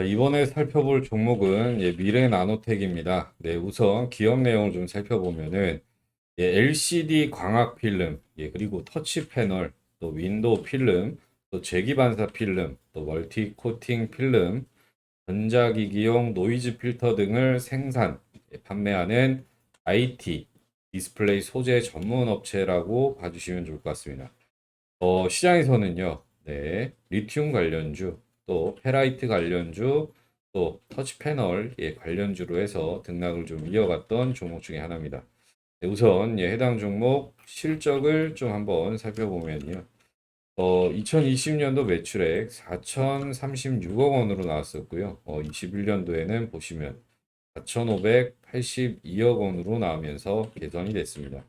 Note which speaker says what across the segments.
Speaker 1: 자, 이번에 살펴볼 종목은 예, 미래 나노텍입니다. 네, 우선 기업 내용을 좀 살펴보면은 예, LCD 광학 필름, 예, 그리고 터치 패널, 또 윈도우 필름, 또 재기반사 필름, 또 멀티 코팅 필름, 전자기기용 노이즈 필터 등을 생산, 예, 판매하는 IT 디스플레이 소재 전문 업체라고 봐주시면 좋을 것 같습니다. 어, 시장에서는요, 네, 리튬 관련주, 또 페라이트 관련주, 또 터치 패널 예, 관련주로 해서 등락을 좀 이어갔던 종목 중에 하나입니다. 네, 우선 예, 해당 종목 실적을 좀 한번 살펴보면요. 어, 2020년도 매출액 4,036억 원으로 나왔었고요. 어, 21년도에는 보시면 4,582억 원으로 나오면서 개선이 됐습니다.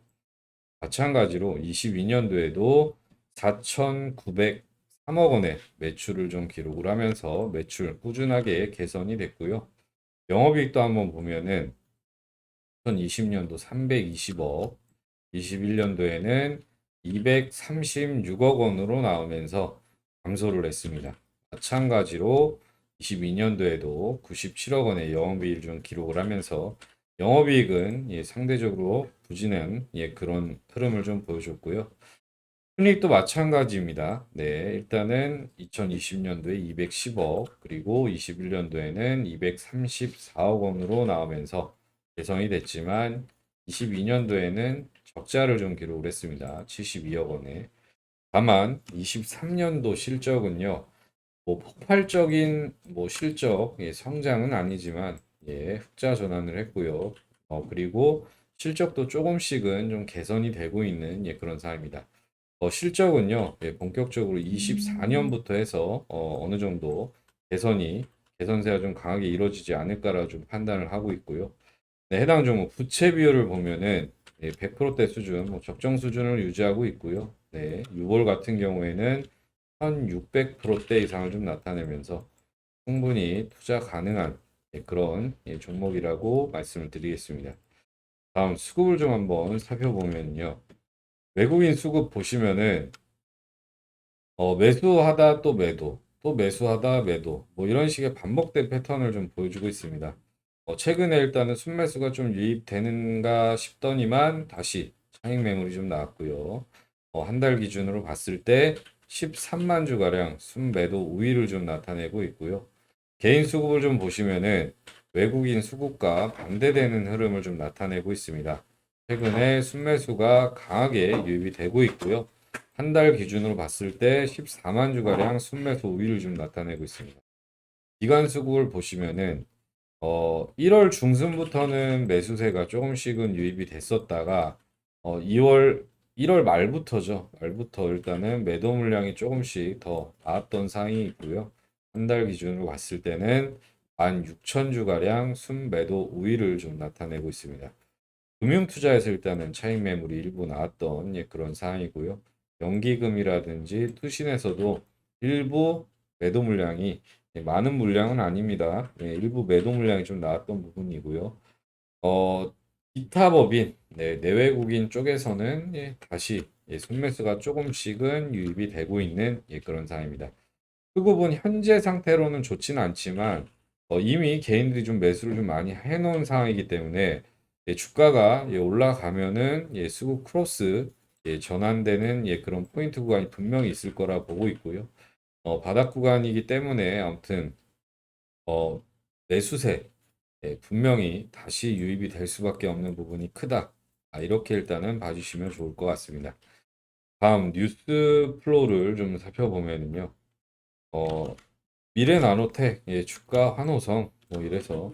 Speaker 1: 마찬가지로 22년도에도 4,903억 원의 매출을 좀 기록을 하면서 매출 꾸준하게 개선이 됐고요. 영업이익도 한번 보면은 2020년도 320억, 21년도에는 236억 원으로 나오면서 감소를 했습니다. 마찬가지로 22년도에도 97억 원의 영업이익을 좀 기록을 하면서 영업이익은 예, 상대적으로 부진한 예, 그런 흐름을 좀 보여줬고요. 순이익도 마찬가지입니다. 네, 일단은 2020년도에 210억, 그리고 21년도에는 234억 원으로 나오면서 개선이 됐지만 22년도에는 적자를 좀 기록을 했습니다. 72억 원에. 다만 23년도 실적은요. 뭐 폭발적인 뭐 실적 예, 성장은 아니지만 예, 흑자 전환을 했고요. 어, 그리고 실적도 조금씩은 좀 개선이 되고 있는 예, 그런 상황입니다. 어, 실적은요, 예, 본격적으로 24년부터 해서 어, 어느 정도 개선이 개선세가 좀 강하게 이루어지지 않을까라 좀 판단을 하고 있고요. 네, 해당 종목 부채 비율을 보면은 예, 100%대 수준, 뭐 적정 수준을 유지하고 있고요. 네, 6월 같은 경우에는 1600%대 이상을 좀 나타내면서 충분히 투자 가능한 예, 그런 예, 종목이라고 말씀을 드리겠습니다. 다음 수급을 좀 한번 살펴보면요. 외국인 수급 보시면은 어, 매수하다 또 매도, 또 매수하다 매도, 뭐 이런 식의 반복된 패턴을 좀 보여주고 있습니다. 어, 최근에 일단은 순매수가 좀 유입되는가 싶더니만 다시 차익 매물이 좀 나왔고요. 어, 한 달 기준으로 봤을 때 13만 주가량 순매도 우위를 좀 나타내고 있고요. 개인 수급을 좀 보시면은 외국인 수급과 반대되는 흐름을 좀 나타내고 있습니다. 최근에 순매수가 강하게 유입이 되고 있고요. 한 달 기준으로 봤을 때 14만 주가량 순매수 우위를 좀 나타내고 있습니다. 기관 수급을 보시면은 어, 1월 중순부터는 매수세가 조금씩은 유입이 됐었다가 어, 2월 1월 말부터죠. 말부터 일단은 매도 물량이 조금씩 더 나왔던 상황이 있고요. 한 달 기준으로 봤을 때는 16,000주가량 순매도 우위를 좀 나타내고 있습니다. 금융 투자에서 일단은 차익 매물이 일부 나왔던 예, 그런 상황이고요. 연기금이라든지 투신에서도 일부 매도 물량이 예, 많은 물량은 아닙니다. 예, 일부 매도 물량이 좀 나왔던 부분이고요. 어, 기타 법인, 네, 내외국인 쪽에서는 예, 다시 예, 순매수가 조금씩은 유입이 되고 있는 예, 그런 상황입니다. 수급은 현재 상태로는 좋지는 않지만 어, 이미 개인들이 좀 매수를 좀 많이 해놓은 상황이기 때문에 예, 주가가 예, 올라가면은 예, 수급 크로스 예, 전환되는 예, 그런 포인트 구간이 분명히 있을 거라 보고 있고요. 어, 바닥 구간이기 때문에 아무튼 어, 매수세 예, 분명히 다시 유입이 될 수밖에 없는 부분이 크다. 아, 이렇게 일단은 봐주시면 좋을 것 같습니다. 다음 뉴스 플로우를 좀 살펴보면요. 어, 미래 나노텍 예, 주가 환호성 뭐 이래서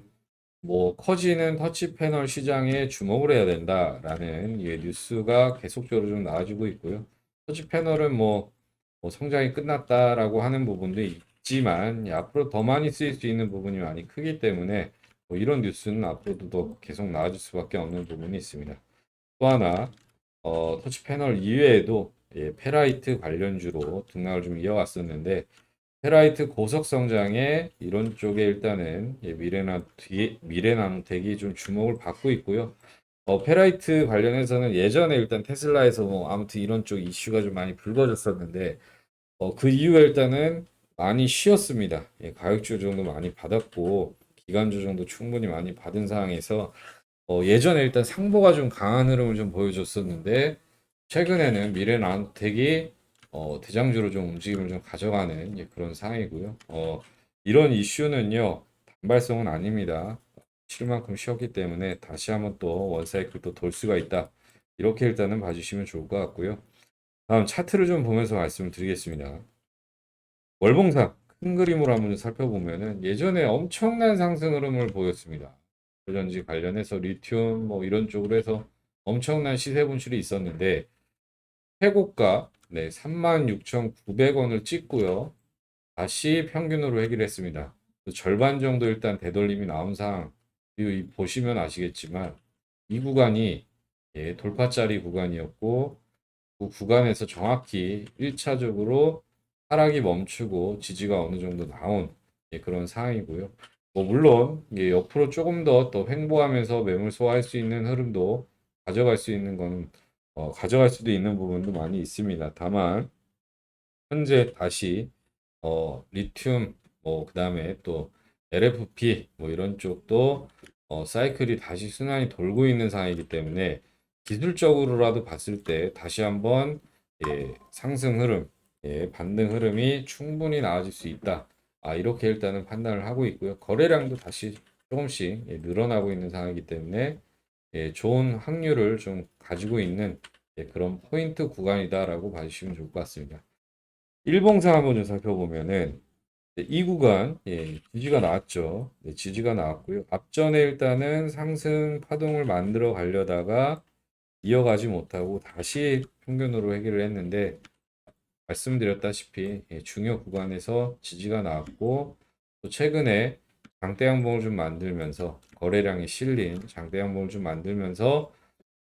Speaker 1: 뭐 커지는 터치 패널 시장에 주목을 해야 된다라는 예, 뉴스가 계속적으로 좀 나와주고 있고요. 터치 패널은 뭐, 뭐 성장이 끝났다라고 하는 부분도 있지만 예, 앞으로 더 많이 쓰일 수 있는 부분이 많이 크기 때문에 뭐 이런 뉴스는 앞으로도 더 계속 나와줄 수밖에 없는 부분이 있습니다. 또 하나 어, 터치 패널 이외에도 예, 페라이트 관련주로 등락을 좀 이어갔었는데 페라이트 고속 성장에 이런 쪽에 일단은 예, 미래나 뒤 미래나노텍이 좀 주목을 받고 있고요. 어, 페라이트 관련해서는 예전에 일단 테슬라에서 뭐 아무튼 이런 쪽 이슈가 좀 많이 불거졌었는데 어, 그 이후에 일단은 많이 쉬었습니다. 예, 가격 조정도 많이 받았고 기간 조정도 충분히 많이 받은 상황에서 어, 예전에 일단 상보가 좀 강한 흐름을 좀 보여줬었는데 최근에는 미래나노텍이 어, 대장주로 좀 움직임을 좀 가져가는 예, 그런 상황이고요. 어, 이런 이슈는요 단발성은 아닙니다. 쉴 만큼 쉬었기 때문에 다시 한번 또 원사이클 또 돌 수가 있다. 이렇게 일단은 봐주시면 좋을 것 같고요. 다음 차트를 좀 보면서 말씀을 드리겠습니다. 월봉상 큰 그림으로 한번 좀 살펴보면은 예전에 엄청난 상승 흐름을 보였습니다. 전지 관련해서 리튬 뭐 이런 쪽으로 해서 엄청난 시세 분출이 있었는데 최고가 네, 36,900원을 찍고요. 다시 평균으로 해결했습니다. 그 절반 정도 일단 되돌림이 나온 상황. 보시면 아시겠지만 이 구간이 예, 돌파짜리 구간이었고 그 구간에서 정확히 1차적으로 하락이 멈추고 지지가 어느 정도 나온 예, 그런 상황이고요. 뭐 물론 예, 옆으로 조금 더 더 횡보하면서 매물 소화할 수 있는 흐름도 가져갈 수 있는 건 어, 가져갈 수도 있는 부분도 많이 있습니다. 다만 현재 다시 어, 리튬 뭐 그다음에 또 LFP 뭐 이런 쪽도 어, 사이클이 다시 순환이 돌고 있는 상황이기 때문에 기술적으로라도 봤을 때 다시 한번 예, 상승 흐름, 예, 반등 흐름이 충분히 나아질 수 있다. 아, 이렇게 일단은 판단을 하고 있고요. 거래량도 다시 조금씩 예, 늘어나고 있는 상황이기 때문에 예, 좋은 확률을 좀 가지고 있는 예, 그런 포인트 구간이다라고 봐주시면 좋을 것 같습니다. 일봉상 한번 좀 살펴보면은 네, 이 구간 예, 지지가 나왔죠. 네, 지지가 나왔고요. 앞전에 일단은 상승 파동을 만들어 가려다가 이어가지 못하고 다시 평균으로 해결을 했는데 말씀드렸다시피 예, 중요 구간에서 지지가 나왔고 또 최근에 장대 양봉을 좀 만들면서 거래량이 실린 장대 양봉을 좀 만들면서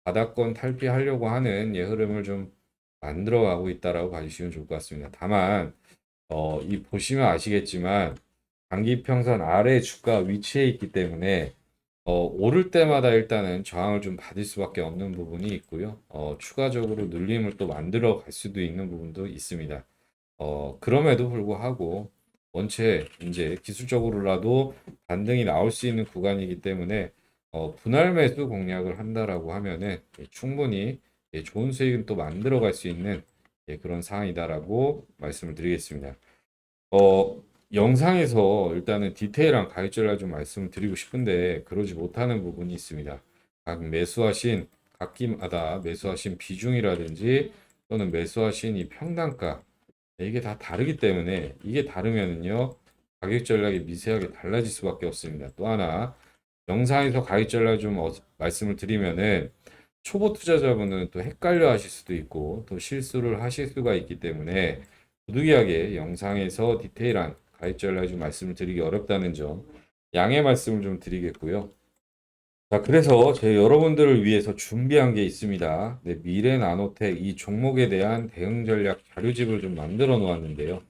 Speaker 1: 바닥권 탈피하려고 하는 예, 흐름을 좀 만들어 가고 있다라고 봐주시면 좋을 것 같습니다. 다만 어, 이 보시면 아시겠지만 단기 평선 아래 주가 위치에 있기 때문에 어, 오를 때마다 일단은 저항을 좀 받을 수밖에 없는 부분이 있고요. 어, 추가적으로 눌림을 또 만들어 갈 수도 있는 부분도 있습니다. 어, 그럼에도 불구하고 원체 이제 기술적으로라도 반등이 나올 수 있는 구간이기 때문에 어, 분할 매수 공략을 한다라고 하면은 예, 충분히 예, 좋은 수익은 또 만들어 갈 수 있는 예, 그런 상황이다라고 말씀을 드리겠습니다. 어, 영상에서 일단은 디테일한 전략 좀 말씀을 드리고 싶은데 그러지 못하는 부분이 있습니다. 각 매수하신 각기마다 매수하신 비중이라든지 또는 매수하신 이 평단가 이게 다 다르기 때문에 이게 다르면은요 가격 전략이 미세하게 달라질 수밖에 없습니다. 또 하나 영상에서 가격 전략 좀 어- 말씀을 드리면은 초보 투자자분은 또 헷갈려 하실 수도 있고 또 실수를 하실 수가 있기 때문에 부득이하게 영상에서 디테일한 가입 전략 좀 말씀을 드리기 어렵다는 점 양해 말씀을 좀 드리겠고요. 자, 그래서 제 여러분들을 위해서 준비한 게 있습니다. 네, 미래 나노텍 이 종목에 대한 대응 전략 자료집을 좀 만들어 놓았는데요.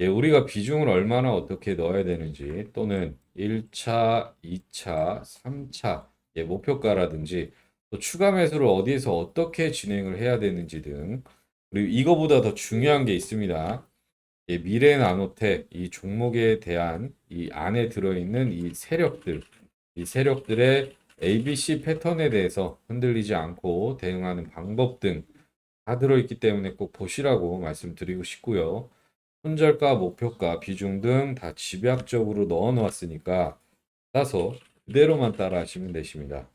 Speaker 1: 예, 우리가 비중을 얼마나 어떻게 넣어야 되는지 또는 1차, 2차, 3차 예, 목표가라든지 또 추가 매수를 어디에서 어떻게 진행을 해야 되는지 등 그리고 이거보다 더 중요한 게 있습니다. 예, 미래 나노텍 이 종목에 대한 이 안에 들어있는 이 세력들, 이 세력들의 ABC 패턴에 대해서 흔들리지 않고 대응하는 방법 등 다 들어있기 때문에 꼭 보시라고 말씀드리고 싶고요. 손절가, 목표가, 비중 등 다 집약적으로 넣어 놓았으니까 따서 그대로만 따라 하시면 되십니다.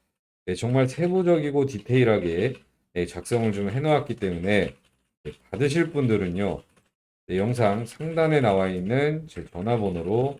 Speaker 1: 네, 정말 세부적이고 디테일하게 네, 작성을 좀 해놓았기 때문에 네, 받으실 분들은요. 네, 영상 상단에 나와 있는 제 전화번호로